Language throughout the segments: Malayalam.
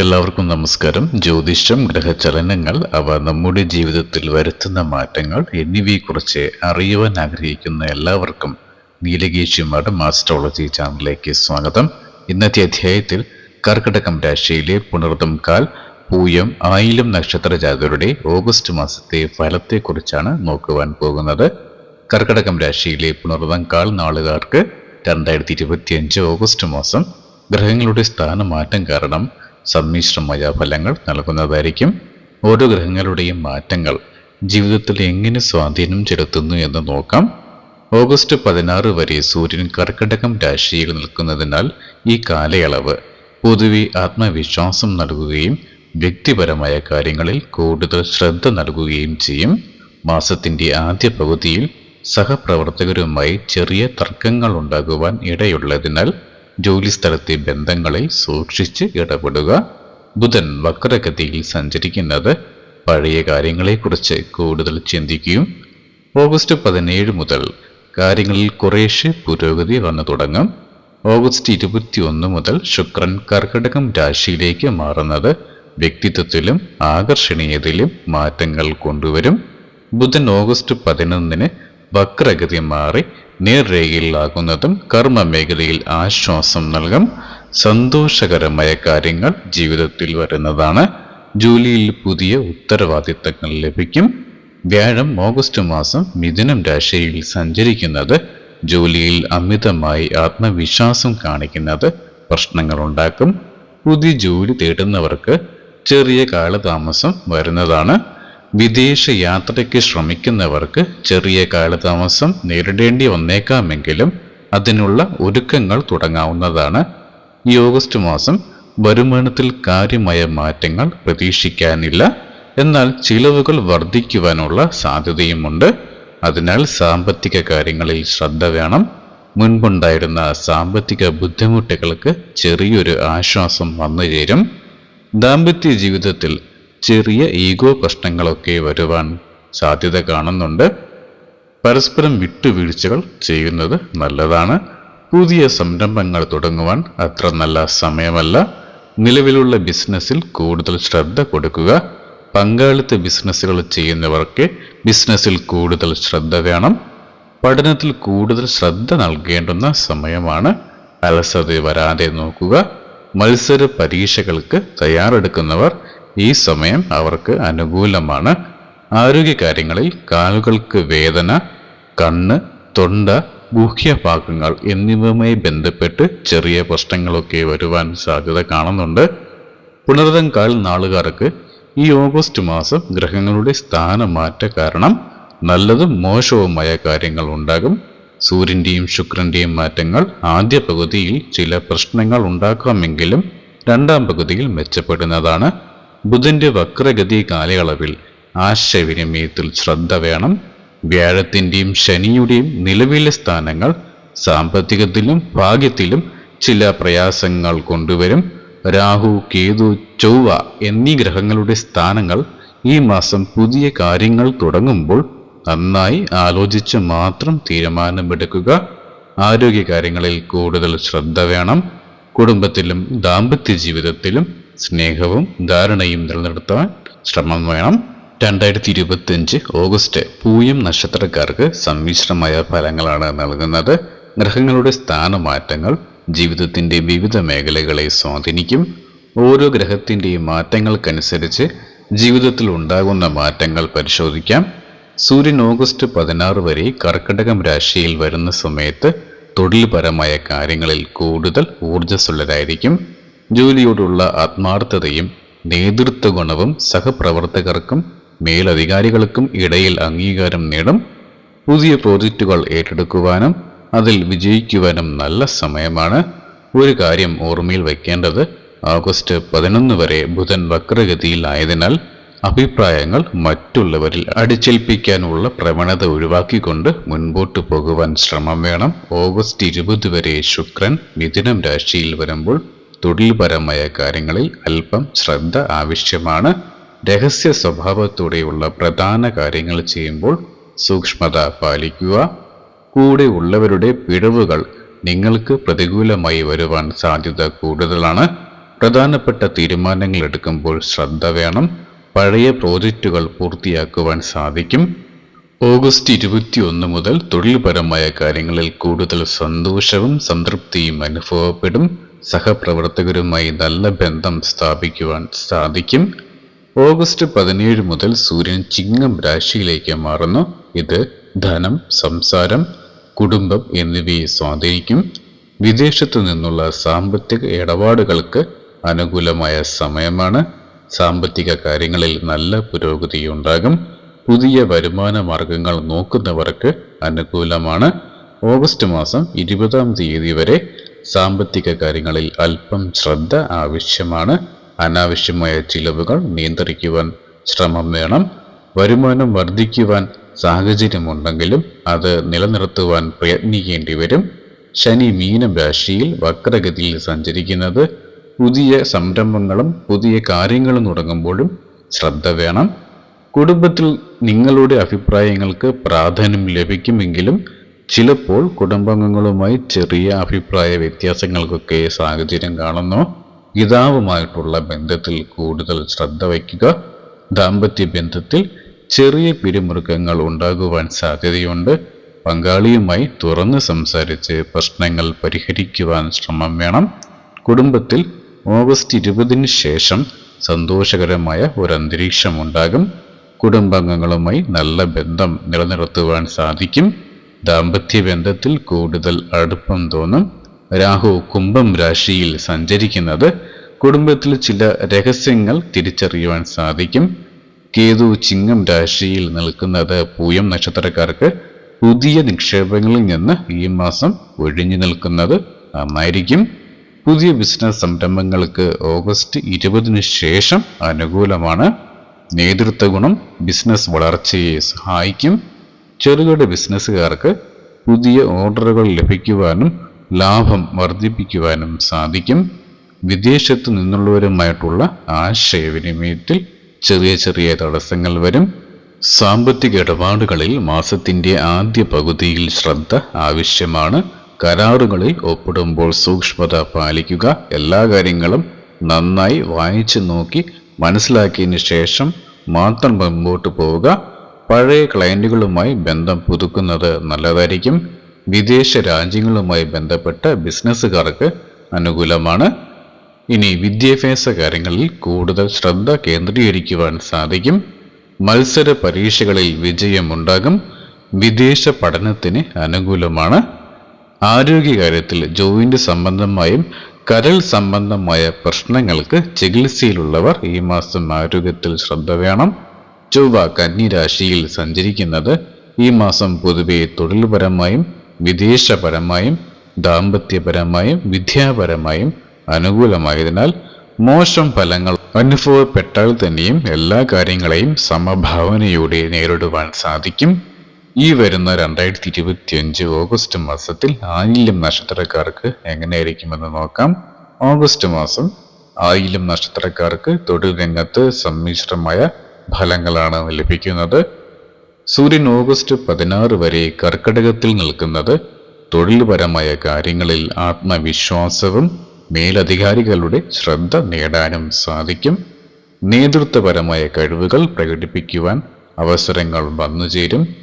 എല്ലാവർക്കും നമസ്കാരം. ജ്യോതിഷം ഗ്രഹചലനങ്ങൾ അവ നമ്മുടെ ജീവിതത്തിൽ വരുത്തുന്ന മാറ്റങ്ങൾ എന്നിവയെക്കുറിച്ച് അറിയുവാൻ ആഗ്രഹിക്കുന്ന എല്ലാവർക്കും നീലകേശിമാരുടെ മാസ്റ്ററോളജി ചാനലിലേക്ക് സ്വാഗതം. ഇന്നത്തെ അധ്യായത്തിൽ കർക്കിടകം രാശിയിലെ പുണർദം കാൽ പൂയം ആയിരം നക്ഷത്ര ജാതരുടെ ഓഗസ്റ്റ് മാസത്തെ ഫലത്തെക്കുറിച്ചാണ് നോക്കുവാൻ പോകുന്നത്. കർക്കിടകം രാശിയിലെ പുണർദം കാൽ നാളുകാർക്ക് രണ്ടായിരത്തി ഇരുപത്തിയഞ്ച് ഓഗസ്റ്റ് മാസം ഗ്രഹങ്ങളുടെ സ്ഥാനമാറ്റം കാരണം സമ്മിശ്രമായ ഫലങ്ങൾ നൽകുന്നതായിരിക്കും. ഓരോ ഗ്രഹങ്ങളുടെയും മാറ്റങ്ങൾ ജീവിതത്തിൽ എങ്ങനെ സ്വാധീനം ചെലുത്തുന്നു എന്ന് നോക്കാം. ഓഗസ്റ്റ് പതിനാറ് വരെ സൂര്യൻ കർക്കിടകം രാശിയിൽ നിൽക്കുന്നതിനാൽ ഈ കാലയളവ് പൊതുവെ ആത്മവിശ്വാസം നൽകുകയും വ്യക്തിപരമായ കാര്യങ്ങളിൽ കൂടുതൽ ശ്രദ്ധ നൽകുകയും ചെയ്യും. മാസത്തിന്റെ ആദ്യ പകുതിയിൽ സഹപ്രവർത്തകരുമായി ചെറിയ തർക്കങ്ങൾ ഉണ്ടാകുവാൻ ഇടയുള്ളതിനാൽ ജോലിസ്ഥലത്തെ ബന്ധങ്ങളെ സൂക്ഷിച്ച് ഇടപെടുക. ബുധൻ വക്രഗതിയിൽ സഞ്ചരിക്കുന്നത് പഴയ കാര്യങ്ങളെക്കുറിച്ച് കൂടുതൽ ചിന്തിക്കുകയും ഓഗസ്റ്റ് പതിനേഴ് മുതൽ കാര്യങ്ങളിൽ കുറേശ്ശെ പുരോഗതി വന്നു തുടങ്ങും. ഓഗസ്റ്റ് ഇരുപത്തിയൊന്ന് മുതൽ ശുക്രൻ കർക്കിടകം രാശിയിലേക്ക് മാറുന്നത് വ്യക്തിത്വത്തിലും ആകർഷണീയതയിലും മാറ്റങ്ങൾ കൊണ്ടുവരും. ബുധൻ ഓഗസ്റ്റ് പതിനൊന്നിന് വക്രഗതി മാറി നേർരേഖയിലാകുന്നതും കർമ്മ മേഖലയിൽ ആശ്വാസം നൽകും സന്തോഷകരമായ കാര്യങ്ങൾ ജീവിതത്തിൽ വരുന്നതാണ്. ജോലിയിൽ പുതിയ ഉത്തരവാദിത്തങ്ങൾ ലഭിക്കും. വ്യാഴം ഓഗസ്റ്റ് മാസം മിഥുനം രാശിയിൽ സഞ്ചരിക്കുന്നത് ജോലിയിൽ അമിതമായി ആത്മവിശ്വാസം കാണിക്കുന്നത് പ്രശ്നങ്ങൾ ഉണ്ടാക്കും. പുതിയ ജോലി തേടുന്നവർക്ക് ചെറിയ കാലതാമസം വരുന്നതാണ്. വിദേശ യാത്രയ്ക്ക് ശ്രമിക്കുന്നവർക്ക് ചെറിയ കാലതാമസം നേരിടേണ്ടി വന്നേക്കാമെങ്കിലും അതിനുള്ള ഒരുക്കങ്ങൾ തുടങ്ങാവുന്നതാണ്. ഈ ഓഗസ്റ്റ് മാസം വരുമാനത്തിൽ കാര്യമായ മാറ്റങ്ങൾ പ്രതീക്ഷിക്കാനില്ല. എന്നാൽ ചിലവുകൾ വർദ്ധിക്കുവാനുള്ള സാധ്യതയുമുണ്ട്. അതിനാൽ സാമ്പത്തിക കാര്യങ്ങളിൽ ശ്രദ്ധ വേണം. മുൻപുണ്ടായിരുന്ന സാമ്പത്തിക ബുദ്ധിമുട്ടുകൾക്ക് ചെറിയൊരു ആശ്വാസം വന്നു ചേരും ദാമ്പത്യ ജീവിതത്തിൽ ചെറിയ ഈഗോ പ്രശ്നങ്ങളൊക്കെ വരുവാൻ സാധ്യത കാണുന്നുണ്ട്. പരസ്പരം വിട്ടുവീഴ്ചകൾ ചെയ്യുന്നത് നല്ലതാണ്. പുതിയ സംരംഭങ്ങൾ തുടങ്ങുവാൻ അത്ര നല്ല സമയമല്ല. നിലവിലുള്ള ബിസിനസ്സിൽ കൂടുതൽ ശ്രദ്ധ കൊടുക്കുക. പങ്കാളിത്ത ബിസിനസ്സുകൾ ചെയ്യുന്നവർക്ക് ബിസിനസ്സിൽ കൂടുതൽ ശ്രദ്ധ വേണം. പഠനത്തിൽ കൂടുതൽ ശ്രദ്ധ നൽകേണ്ടുന്ന സമയമാണ്. അലസത വരാതെ നോക്കുക. മത്സര പരീക്ഷകൾക്ക് തയ്യാറെടുക്കുന്നവർ ഈ സമയം അവർക്ക് അനുകൂലമാണ്. ആരോഗ്യകാര്യങ്ങളിൽ കാലുകൾക്ക് വേദന കണ്ണ് തൊണ്ട ഗുഹ്യഭാഗങ്ങൾ എന്നിവയുമായി ബന്ധപ്പെട്ട് ചെറിയ പ്രശ്നങ്ങളൊക്കെ വരുവാൻ സാധ്യത കാണുന്നുണ്ട്. പുണർതം കാൽ നാളുകാർക്ക് ഈ ഓഗസ്റ്റ് മാസം ഗ്രഹങ്ങളുടെ സ്ഥാനമാറ്റ കാരണം നല്ലതും മോശവുമായ കാര്യങ്ങൾ ഉണ്ടാകും. സൂര്യന്റെയും ശുക്രന്റെയും മാറ്റങ്ങൾ ആദ്യ പകുതിയിൽ ചില പ്രശ്നങ്ങൾ ഉണ്ടാക്കാമെങ്കിലും രണ്ടാം പകുതിയിൽ മെച്ചപ്പെടുന്നതാണ്. ബുധന്റെ വക്രഗതി കാലയളവിൽ ആശയവിനിമയത്തിൽ ശ്രദ്ധ വേണം. വ്യാഴത്തിന്റെയും ശനിയുടെയും നിലവിലെ സ്ഥാനങ്ങൾ സാമ്പത്തികത്തിലും ഭാഗ്യത്തിലും ചില പ്രയാസങ്ങൾ കൊണ്ടുവരും. രാഹു കേതു ചൊവ്വ എന്നീ ഗ്രഹങ്ങളുടെ സ്ഥാനങ്ങൾ ഈ മാസം പുതിയ കാര്യങ്ങൾ തുടങ്ങുമ്പോൾ നന്നായി ആലോചിച്ച് മാത്രം തീരുമാനമെടുക്കുക. ആരോഗ്യകാര്യങ്ങളിൽ കൂടുതൽ ശ്രദ്ധ വേണം. കുടുംബത്തിലും ദാമ്പത്യ ജീവിതത്തിലും സ്നേഹവും ധാരണയും നിലനിർത്താൻ ശ്രമം വേണം. രണ്ടായിരത്തി ഇരുപത്തിയഞ്ച് ഓഗസ്റ്റ് പൂയം നക്ഷത്രക്കാർക്ക് സമ്മിശ്രമായ ഫലങ്ങളാണ് നൽകുന്നത്. ഗ്രഹങ്ങളുടെ സ്ഥാനമാറ്റങ്ങൾ ജീവിതത്തിന്റെ വിവിധ മേഖലകളെ സ്വാധീനിക്കും. ഓരോ ഗ്രഹത്തിന്റെയും മാറ്റങ്ങൾക്കനുസരിച്ച് ജീവിതത്തിൽ ഉണ്ടാകുന്ന മാറ്റങ്ങൾ പരിശോധിക്കാം. സൂര്യൻ ഓഗസ്റ്റ് പതിനാറ് വരെ കർക്കടകം രാശിയിൽ വരുന്ന സമയത്ത് തൊഴിൽപരമായ കാര്യങ്ങളിൽ കൂടുതൽ ഊർജസ്വലരായിരിക്കും. ജോലിയോടുള്ള ആത്മാർത്ഥതയും നേതൃത്വ ഗുണവും സഹപ്രവർത്തകർക്കും മേലധികാരികൾക്കും ഇടയിൽ അംഗീകാരം നേടും. പുതിയ പ്രോജക്റ്റുകൾ ഏറ്റെടുക്കുവാനും അതിൽ വിജയിക്കുവാനും നല്ല സമയമാണ്. ഒരു കാര്യം ഓർമ്മയിൽ വയ്ക്കേണ്ടത് ഓഗസ്റ്റ് പതിനൊന്ന് വരെ ബുധൻ വക്രഗതിയിലായതിനാൽ അഭിപ്രായങ്ങൾ മറ്റുള്ളവരിൽ അടിച്ചേൽപ്പിക്കാനുള്ള പ്രവണത ഒഴിവാക്കിക്കൊണ്ട് മുൻപോട്ട് പോകുവാൻ ശ്രമം വേണം. ഓഗസ്റ്റ് ഇരുപത് വരെ ശുക്രൻ മിഥുനം രാശിയിൽ വരുമ്പോൾ തൊഴിൽപരമായ കാര്യങ്ങളിൽ അല്പം ശ്രദ്ധ ആവശ്യമാണ്. രഹസ്യ സ്വഭാവത്തോടെയുള്ള പ്രധാന കാര്യങ്ങൾ ചെയ്യുമ്പോൾ സൂക്ഷ്മത പാലിക്കുക. കൂടെ ഉള്ളവരുടെ പിഴവുകൾ നിങ്ങൾക്ക് പ്രതികൂലമായി വരുവാൻ സാധ്യത കൂടുതലാണ്. പ്രധാനപ്പെട്ട തീരുമാനങ്ങൾ എടുക്കുമ്പോൾ ശ്രദ്ധ വേണം. പഴയ പ്രോജക്റ്റുകൾ പൂർത്തിയാക്കുവാൻ സാധിക്കും. ഓഗസ്റ്റ് ഇരുപത്തിയൊന്ന് മുതൽ തൊഴിൽപരമായ കാര്യങ്ങളിൽ കൂടുതൽ സന്തോഷവും സംതൃപ്തിയും അനുഭവപ്പെടും. സഹപ്രവർത്തകരുമായി നല്ല ബന്ധം സ്ഥാപിക്കുവാൻ സാധിക്കും. ഓഗസ്റ്റ് പതിനേഴ് മുതൽ സൂര്യൻ ചിങ്ങം രാശിയിലേക്ക് മാറുന്നു. ഇത് ധനം സംസാരം കുടുംബം എന്നിവയെ സ്വാധീനിക്കും. വിദേശത്തു നിന്നുള്ള സാമ്പത്തിക ഇടപാടുകൾക്ക് അനുകൂലമായ സമയമാണ്. സാമ്പത്തിക കാര്യങ്ങളിൽ നല്ല പുരോഗതി ഉണ്ടാകും. പുതിയ വരുമാന മാർഗങ്ങൾ നോക്കുന്നവർക്ക് അനുകൂലമാണ്. ഓഗസ്റ്റ് മാസം ഇരുപതാം തീയതി വരെ സാമ്പത്തിക കാര്യങ്ങളിൽ അല്പം ശ്രദ്ധ ആവശ്യമാണ്. അനാവശ്യമായ ചിലവുകൾ നിയന്ത്രിക്കുവാൻ ശ്രമം വേണം. വരുമാനം വർദ്ധിക്കുവാൻ സാഹചര്യമുണ്ടെങ്കിലും അത് നിലനിർത്തുവാൻ പ്രയത്നിക്കേണ്ടി വരും. ശനി മീനം രാശിയിൽ വക്രഗതിയിൽ സഞ്ചരിക്കുന്നത് പുതിയ സംരംഭങ്ങളും പുതിയ കാര്യങ്ങളും തുടങ്ങുമ്പോഴും ശ്രദ്ധ വേണം. കുടുംബത്തിൽ നിങ്ങളുടെ അഭിപ്രായങ്ങൾക്ക് പ്രാധാന്യം ലഭിക്കുമെങ്കിലും ചിലപ്പോൾ കുടുംബാംഗങ്ങളുമായി ചെറിയ അഭിപ്രായ വ്യത്യാസങ്ങൾക്കൊക്കെ സാഹചര്യം കാണുന്നു. പിതാവുമായിട്ടുള്ള ബന്ധത്തിൽ കൂടുതൽ ശ്രദ്ധ വയ്ക്കുക. ദാമ്പത്യ ബന്ധത്തിൽ ചെറിയ പിരിമുറുക്കങ്ങൾ ഉണ്ടാകുവാൻ സാധ്യതയുണ്ട്. പങ്കാളിയുമായി തുറന്ന് സംസാരിച്ച് പ്രശ്നങ്ങൾ പരിഹരിക്കുവാൻ ശ്രമം വേണം. കുടുംബത്തിൽ ഓഗസ്റ്റ് ഇരുപതിന് ശേഷം സന്തോഷകരമായ ഒരു അന്തരീക്ഷം ഉണ്ടാകും. കുടുംബാംഗങ്ങളുമായി നല്ല ബന്ധം നിലനിർത്തുവാൻ സാധിക്കും. ദാമ്പത്യ ബന്ധത്തിൽ കൂടുതൽ അടുപ്പം തോന്നും രാഹു കുംഭം രാശിയിൽ സഞ്ചരിക്കുന്നത് കുടുംബത്തിൽ ചില രഹസ്യങ്ങൾ തിരിച്ചറിയുവാൻ സാധിക്കും. കേതു ചിങ്ങം രാശിയിൽ നിൽക്കുന്നത് പൂയം നക്ഷത്രക്കാർക്ക് പുതിയ നിക്ഷേപങ്ങളിൽ നിന്ന് ഈ മാസം ഒഴിഞ്ഞു നിൽക്കുന്നത് നന്നായിരിക്കും. പുതിയ ബിസിനസ് സംരംഭങ്ങൾക്ക് ഓഗസ്റ്റ് ഇരുപതിനു ശേഷം അനുകൂലമാണ്. നേതൃത്വ ഗുണം ബിസിനസ് വളർച്ചയെ സഹായിക്കും. ചെറുകിട ബിസിനസ്സുകാർക്ക് പുതിയ ഓർഡറുകൾ ലഭിക്കുവാനും ലാഭം വർദ്ധിപ്പിക്കുവാനും സാധിക്കും. വിദേശത്തു നിന്നുള്ളവരുമായിട്ടുള്ള ആശയവിനിമയത്തിൽ ചെറിയ ചെറിയ തടസ്സങ്ങൾ വരും. സാമ്പത്തിക ഇടപാടുകളിൽ മാസത്തിന്റെ ആദ്യ പകുതിയിൽ ശ്രദ്ധ ആവശ്യമാണ്. കരാറുകളിൽ ഒപ്പിടുമ്പോൾ സൂക്ഷ്മത പാലിക്കുക. എല്ലാ കാര്യങ്ങളും നന്നായി വായിച്ചു നോക്കി മനസ്സിലാക്കിയതിന് ശേഷം മാത്രം മുമ്പോട്ട് പോവുക. പഴയ ക്ലയന്റുകളുമായി ബന്ധം പുതുക്കുന്നത് നല്ലതായിരിക്കും. വിദേശ രാജ്യങ്ങളുമായി ബന്ധപ്പെട്ട ബിസിനസ്സുകാർക്ക് അനുകൂലമാണ്. ഇനി വിദ്യാഭ്യാസ കാര്യങ്ങളിൽ കൂടുതൽ ശ്രദ്ധ കേന്ദ്രീകരിക്കുവാൻ സാധിക്കും. മത്സര പരീക്ഷകളിൽ വിജയമുണ്ടാകും. വിദേശ പഠനത്തിന് അനുകൂലമാണ്. ആരോഗ്യകാര്യത്തിൽ ജോയിന്റ് സംബന്ധമായും കരൾ സംബന്ധമായ പ്രശ്നങ്ങൾക്ക് ചികിത്സയിലുള്ളവർ ഈ മാസം ആരോഗ്യത്തിൽ ശ്രദ്ധ വേണം. ചൊവ്വ കന്നിരാശിയിൽ സഞ്ചരിക്കുന്നത് ഈ മാസം പൊതുവെ തൊഴിൽപരമായും വിദേശപരമായും ദാമ്പത്യപരമായും വിദ്യാപരമായും അനുകൂലമായതിനാൽ മോശം ഫലങ്ങൾ അനുഭവപ്പെട്ടാൽ തന്നെയും എല്ലാ കാര്യങ്ങളെയും സമഭാവനയോടെ നേരിടുവാൻ സാധിക്കും. ഈ വരുന്ന രണ്ടായിരത്തി ഇരുപത്തിയഞ്ച് ഓഗസ്റ്റ് മാസത്തിൽ ആയില്യം നക്ഷത്രക്കാർക്ക് എങ്ങനെയായിരിക്കുമെന്ന് നോക്കാം. ഓഗസ്റ്റ് മാസം ആയില്യം നക്ഷത്രക്കാർക്ക് തൊഴിൽ രംഗത്ത് സമ്മിശ്രമായ ഫലങ്ങളാണ് ലഭിക്കുന്നത്. സൂര്യൻ ഓഗസ്റ്റ് പതിനാറ് വരെ കർക്കടകത്തിൽ നിൽക്കുന്നത് തൊഴിൽപരമായ കാര്യങ്ങളിൽ ആത്മവിശ്വാസവും മേലധികാരികളുടെ ശ്രദ്ധ നേടാനും സാധിക്കും. നേതൃത്വപരമായ കഴിവുകൾ പ്രകടിപ്പിക്കുവാൻ അവസരങ്ങൾ വന്നുചേരും.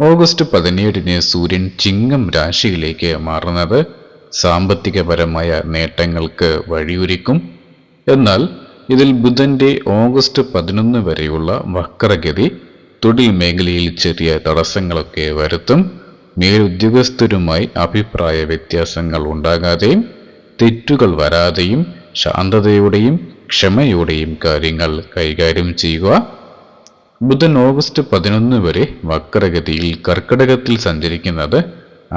ഓഗസ്റ്റ് പതിനേഴിന് സൂര്യൻ ചിങ്ങം രാശിയിലേക്ക് മാറുന്നത് സാമ്പത്തികപരമായ നേട്ടങ്ങൾക്ക് വഴിയൊരുക്കും. എന്നാൽ ഇതിൽ ബുധന്റെ ഓഗസ്റ്റ് പതിനൊന്ന് വരെയുള്ള വക്രഗതി തൊഴിൽ മേഖലയിൽ ചെറിയ തടസ്സങ്ങളൊക്കെ വരുത്തും മേലുദ്യോഗസ്ഥരുമായി അഭിപ്രായ വ്യത്യാസങ്ങൾ ഉണ്ടാകാതെയും തെറ്റുകൾ വരാതെയും ശാന്തതയോടെയും ക്ഷമയോടെയും കാര്യങ്ങൾ കൈകാര്യം ചെയ്യുക. ബുധൻ ഓഗസ്റ്റ് പതിനൊന്ന് വരെ വക്രഗതിയിൽ കർക്കിടകത്തിൽ സഞ്ചരിക്കുന്നത്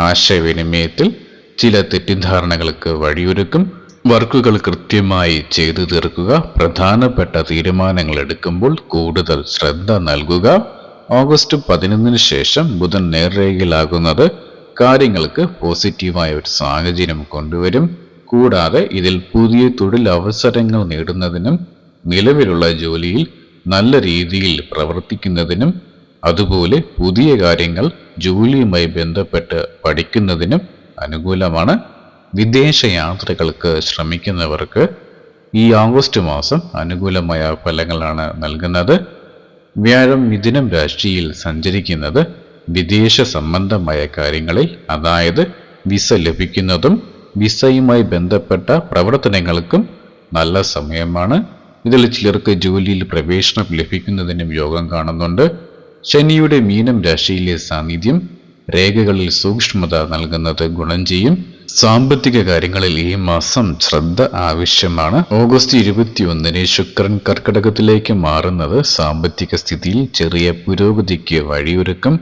ആശയവിനിമയത്തിൽ ചില തെറ്റിദ്ധാരണകൾക്ക് വഴിയൊരുക്കും. വർക്കുകൾ കൃത്യമായി ചെയ്തു തീർക്കുക. പ്രധാനപ്പെട്ട തീരുമാനങ്ങൾ എടുക്കുമ്പോൾ കൂടുതൽ ശ്രദ്ധ നൽകുക. ഓഗസ്റ്റ് പതിനൊന്നിന് ശേഷം ബുധൻ നേർരേഖയിലാകുന്നത് കാര്യങ്ങൾക്ക് പോസിറ്റീവായ ഒരു സാഹചര്യം കൊണ്ടുവരും. കൂടാതെ ഇതിൽ പുതിയ തൊഴിൽ അവസരങ്ങൾ നേടുന്നതിനും നിലവിലുള്ള ജോലിയിൽ നല്ല രീതിയിൽ പ്രവർത്തിക്കുന്നതിനും അതുപോലെ പുതിയ കാര്യങ്ങൾ ജോലിയുമായി ബന്ധപ്പെട്ട് പഠിക്കുന്നതിനും അനുകൂലമാണ്. വിദേശ യാത്രകൾക്ക് ശ്രമിക്കുന്നവർക്ക് ഈ ഓഗസ്റ്റ് മാസം അനുകൂലമായ ഫലങ്ങളാണ് നൽകുന്നത്. വ്യാഴം മിഥുനം രാശിയിൽ സഞ്ചരിക്കുന്നത് വിദേശ സംബന്ധമായ കാര്യങ്ങളിൽ അതായത് വിസ ലഭിക്കുന്നതും വിസയുമായി ബന്ധപ്പെട്ട പ്രവർത്തനങ്ങൾക്കും നല്ല സമയമാണ്. ഇതിൽ ചിലർക്ക് ജോലിയിൽ പ്രവേശനം ലഭിക്കുന്നതിനും യോഗം കാണുന്നുണ്ട്. ശനിയുടെ മീനം രാശിയിലെ സാന്നിധ്യം രേഖകളിൽ സൂക്ഷ്മത നൽകുന്നത് ഗുണം ചെയ്യും. സാമ്പത്തിക കാര്യങ്ങളിൽ ഈ മാസം ശ്രദ്ധ ആവശ്യമാണ്. ഓഗസ്റ്റ് ഇരുപത്തിയൊന്നിന് ശുക്രൻ കർക്കിടകത്തിലേക്ക് മാറുന്നത് സാമ്പത്തിക സ്ഥിതിയിൽ ചെറിയ പുരോഗതിക്ക് വഴിയൊരുക്കും.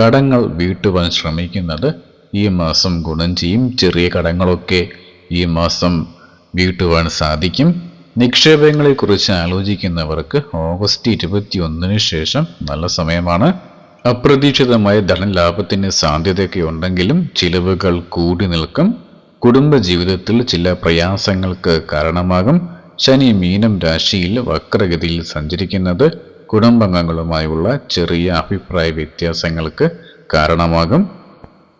കടങ്ങൾ വീട്ടുവാൻ ശ്രമിക്കുന്നത് ഈ മാസം ഗുണം ചെയ്യും. ചെറിയ കടങ്ങളൊക്കെ ഈ മാസം വീട്ടുവാൻ സാധിക്കും. നിക്ഷേപങ്ങളെക്കുറിച്ച് ആലോചിക്കുന്നവർക്ക് ഓഗസ്റ്റ് ഇരുപത്തിയൊന്നിന് ശേഷം നല്ല സമയമാണ്. അപ്രതീക്ഷിതമായ ധനലാഭത്തിന് സാധ്യതയൊക്കെ ഉണ്ടെങ്കിലും ചിലവുകൾ കൂടി നിൽക്കും. കുടുംബജീവിതത്തിൽ ചില പ്രയാസങ്ങൾക്ക് കാരണമാകും. ശനി മീനം രാശിയിൽ വക്രഗതിയിൽ സഞ്ചരിക്കുന്നത് കുടുംബാംഗങ്ങളുമായുള്ള ചെറിയ അഭിപ്രായ വ്യത്യാസങ്ങൾക്ക് കാരണമാകും.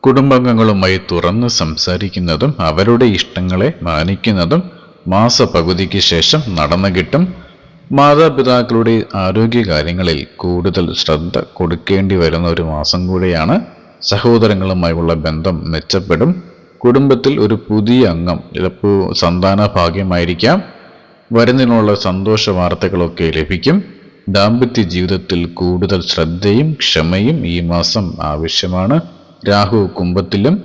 കുടുംബാംഗങ്ങളുമായി തുറന്ന് സംസാരിക്കുന്നതും അവരുടെ ഇഷ്ടങ്ങളെ മാനിക്കുന്നതും മാസപകുതിക്ക് ശേഷം നടന്നു കിട്ടും. മാതാപിതാക്കളുടെ ആരോഗ്യകാര്യങ്ങളിൽ കൂടുതൽ ശ്രദ്ധ കൊടുക്കേണ്ടി വരുന്ന ഒരു മാസം കൂടിയാണ് സഹോദരങ്ങളുമായുള്ള ബന്ധം മെച്ചപ്പെടും. കുടുംബത്തിൽ ഒരു പുതിയ അംഗം ചിലപ്പോൾ സന്താന ഭാഗ്യമായിരിക്കാം. വരുന്നതിനുള്ള സന്തോഷ വാർത്തകളൊക്കെ ലഭിക്കും. ദാമ്പത്യ ജീവിതത്തിൽ കൂടുതൽ ശ്രദ്ധയും ക്ഷമയും ഈ മാസം ആവശ്യമാണ്. രാഹു കുംഭത്തിലും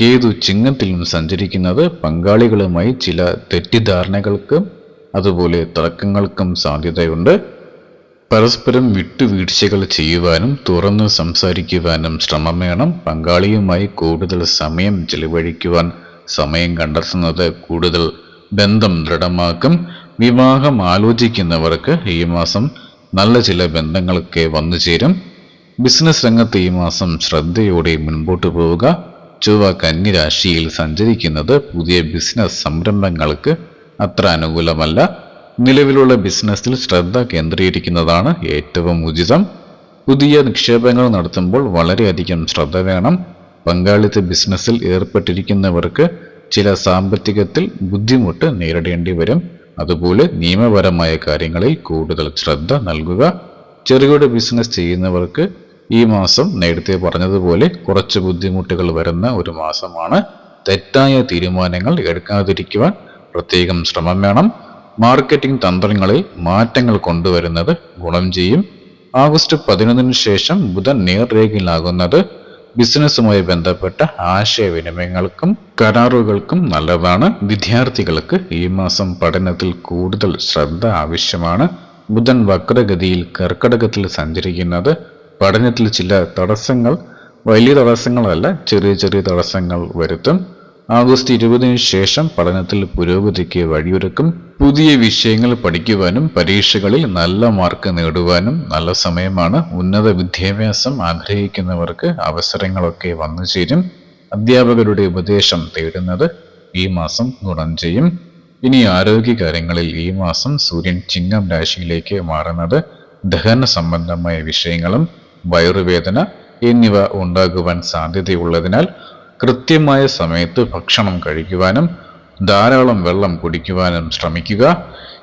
കേതു ചിങ്ങത്തിലും സഞ്ചരിക്കുന്നത് പങ്കാളികളുമായി ചില തെറ്റിദ്ധാരണകൾക്കും അതുപോലെ തർക്കങ്ങൾക്കും സാധ്യതയുണ്ട്. പരസ്പരം വിട്ടുവീഴ്ചകൾ ചെയ്യുവാനും തുറന്ന് സംസാരിക്കുവാനും ശ്രമം വേണം പങ്കാളിയുമായി കൂടുതൽ സമയം ചെലവഴിക്കുവാൻ സമയം കണ്ടെത്തുന്നത് കൂടുതൽ ബന്ധം ദൃഢമാക്കും. വിവാഹം ആലോചിക്കുന്നവർക്ക് ഈ മാസം നല്ല ചില ബന്ധങ്ങളൊക്കെ വന്നു ചേരും ബിസിനസ് രംഗത്ത് ഈ മാസം ശ്രദ്ധയോടെ മുൻപോട്ട് പോവുക. ചൊവ്വ കന്നിരാശിയിൽ സഞ്ചരിക്കുന്നത് പുതിയ ബിസിനസ് സംരംഭങ്ങൾക്ക് അത്ര അനുകൂലമല്ല. നിലവിലുള്ള ബിസിനസ്സിൽ ശ്രദ്ധ കേന്ദ്രീകരിക്കുന്നതാണ് ഏറ്റവും ഉചിതം. പുതിയ നിക്ഷേപങ്ങൾ നടത്തുമ്പോൾ വളരെയധികം ശ്രദ്ധ വേണം. പങ്കാളിത്ത ബിസിനസ്സിൽ ഏർപ്പെട്ടിരിക്കുന്നവർക്ക് ചില സാമ്പത്തികത്തിൽ ബുദ്ധിമുട്ട് നേരിടേണ്ടി വരും. അതുപോലെ നിയമപരമായ കാര്യങ്ങളിൽ കൂടുതൽ ശ്രദ്ധ നൽകുക. ചെറുകിട ബിസിനസ് ചെയ്യുന്നവർക്ക് ഈ മാസം നേരത്തെ പറഞ്ഞതുപോലെ കുറച്ച് ബുദ്ധിമുട്ടുകൾ വരുന്ന ഒരു മാസമാണ്. തെറ്റായ തീരുമാനങ്ങൾ എടുക്കാതിരിക്കുവാൻ പ്രത്യേകം ശ്രമം വേണം. മാർക്കറ്റിംഗ് തന്ത്രങ്ങളിൽ മാറ്റങ്ങൾ കൊണ്ടുവരുന്നത് ഗുണം ചെയ്യും. ആഗസ്റ്റ് പതിനൊന്നിന് ശേഷം ബുധൻ നേർരേഖയിലാകുന്നത് ബിസിനസ്സുമായി ബന്ധപ്പെട്ട ആശയവിനിമയങ്ങൾക്കും കരാറുകൾക്കും നല്ലതാണ്. വിദ്യാർത്ഥികൾക്ക് ഈ മാസം പഠനത്തിൽ കൂടുതൽ ശ്രദ്ധ ആവശ്യമാണ്. ബുധൻ വക്രഗതിയിൽ കർക്കടകത്തിൽ സഞ്ചരിക്കുന്നത്. പഠനത്തിൽ ചില തടസ്സങ്ങൾ വലിയ തടസ്സങ്ങളല്ല ചെറിയ ചെറിയ തടസ്സങ്ങൾ വരുത്തും. ആഗസ്റ്റ് ഇരുപതിന് ശേഷം പഠനത്തിൽ പുരോഗതിക്ക് വഴിയൊരുക്കും. പുതിയ വിഷയങ്ങൾ പഠിക്കുവാനും പരീക്ഷകളിൽ നല്ല മാർക്ക് നേടുവാനും നല്ല സമയമാണ്. ഉന്നത വിദ്യാഭ്യാസം ആഗ്രഹിക്കുന്നവർക്ക് അവസരങ്ങളൊക്കെ വന്നു ചേരും. അധ്യാപകരുടെ ഉപദേശം തേടുന്നത് ഈ മാസം ഗുണം ചെയ്യും. ഇനി ആരോഗ്യകാര്യങ്ങളിൽ ഈ മാസം സൂര്യൻ ചിങ്ങം രാശിയിലേക്ക് മാറുന്നത് ദഹന സംബന്ധമായ വിഷയങ്ങളും വയറുവേദന എന്നിവ ഉണ്ടാകുവാൻ സാധ്യതയുള്ളതിനാൽ കൃത്യമായ സമയത്ത് ഭക്ഷണം കഴിക്കുവാനും ധാരാളം വെള്ളം കുടിക്കുവാനും ശ്രമിക്കുക.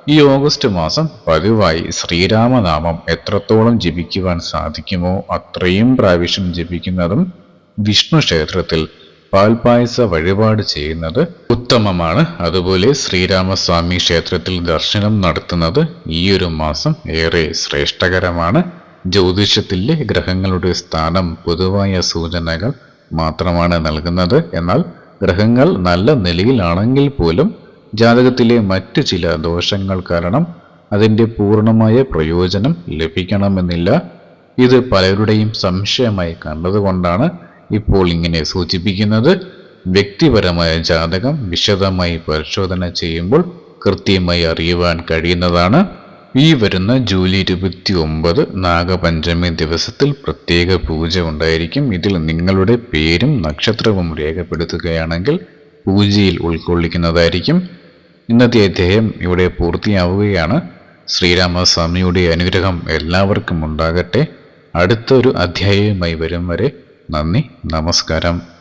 ഈ ഓഗസ്റ്റ് മാസം പതിവായി ശ്രീരാമനാമം എത്രത്തോളം ജപിക്കുവാൻ സാധിക്കുമോ അത്രയും പ്രാവശ്യം ജപിക്കുന്നതും വിഷ്ണു ക്ഷേത്രത്തിൽ പാൽപായസ വഴിപാട് ചെയ്യുന്നത് ഉത്തമമാണ്. അതുപോലെ ശ്രീരാമസ്വാമി ക്ഷേത്രത്തിൽ ദർശനം നടത്തുന്നത് ഈയൊരു മാസം ഏറെ ശ്രേഷ്ഠകരമാണ്. ജ്യോതിഷത്തിലെ ഗ്രഹങ്ങളുടെ സ്ഥാനം പൊതുവായ സൂചനകൾ മാത്രമാണ് നൽകുന്നത്. എന്നാൽ ഗ്രഹങ്ങൾ നല്ല നിലയിലാണെങ്കിൽ പോലും ജാതകത്തിലെ മറ്റു ചില ദോഷങ്ങൾ കാരണം അതിന്റെ പൂർണമായ പ്രയോജനം ലഭിക്കണമെന്നില്ല. ഇത് പലരുടെയും സംശയമായി കണ്ടതുകൊണ്ടാണ് ഇപ്പോൾ ഇങ്ങനെ സൂചിപ്പിക്കുന്നത്. വ്യക്തിപരമായ ജാതകം വിശദമായി പരിശോധന ചെയ്യുമ്പോൾ കൃത്യമായി അറിയുവാൻ കഴിയുന്നതാണ്. ഈ വരുന്ന ജൂലൈ ഇരുപത്തി ഒമ്പത് നാഗപഞ്ചമി ദിവസത്തിൽ പ്രത്യേക പൂജ ഉണ്ടായിരിക്കും. ഇതിൽ നിങ്ങളുടെ പേരും നക്ഷത്രവും രേഖപ്പെടുത്തുകയാണെങ്കിൽ പൂജയിൽ ഉൾക്കൊള്ളിക്കുന്നതായിരിക്കും. ഇന്നത്തെ അധ്യായം ഇവിടെ പൂർത്തിയാവുകയാണ്. ശ്രീരാമസ്വാമിയുടെ അനുഗ്രഹം എല്ലാവർക്കും ഉണ്ടാകട്ടെ. അടുത്തൊരു അധ്യായവുമായി വരും വരെ നന്ദി നമസ്കാരം.